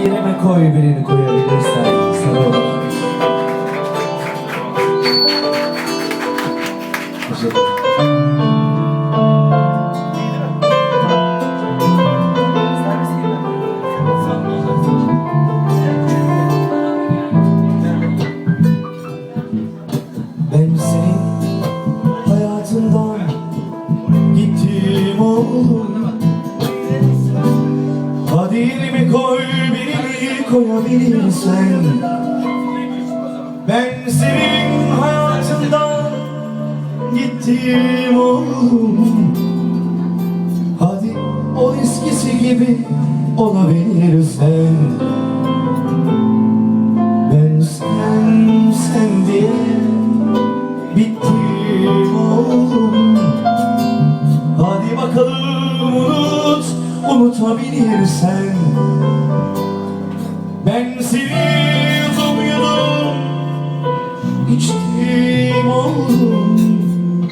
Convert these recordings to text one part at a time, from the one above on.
Yerime koy birini koyabilirsen. Sana olur. Ben senin hayatından gittim oğlum koyabilirsen Ben senin hayatından gittim oğlum. Hadi o eskisi gibi olabilirsen Ben sen sen diye bittim oğlum. Hadi bakalım unut, unutabilirsen Seni yutumuyordum, içtim oğlum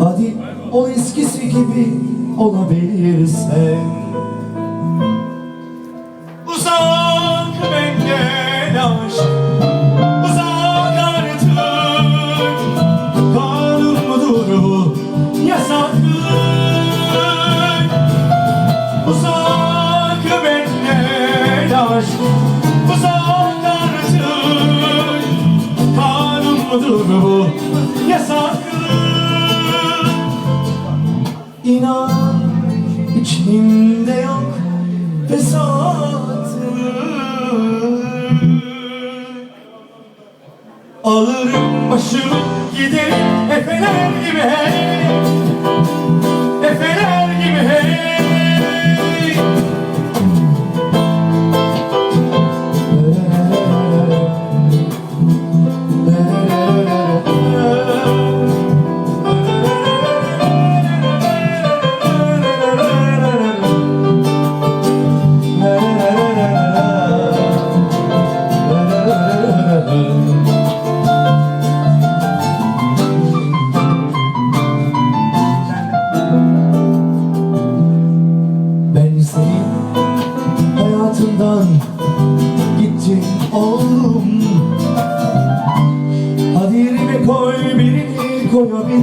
Hadi o eskisi gibi olabilirsen Uzak artık Kanun mudur bu yasaklık İnan içimde yok fesatlık Alırım başımı giderim efeler gibi. Efeler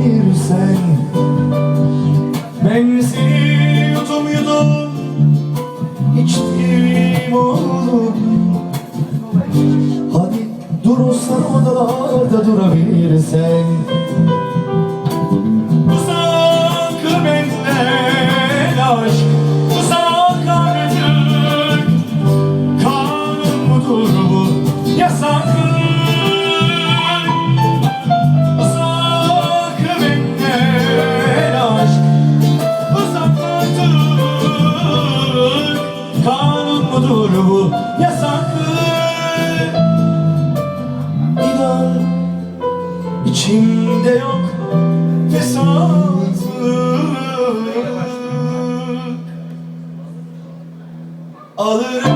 koyabilirsen Ben seni yudum yudum içtim oğlum Hadi dur o sarı odalarda durabilirsen yasaklık İnan içimde yok fesatlık. Alırım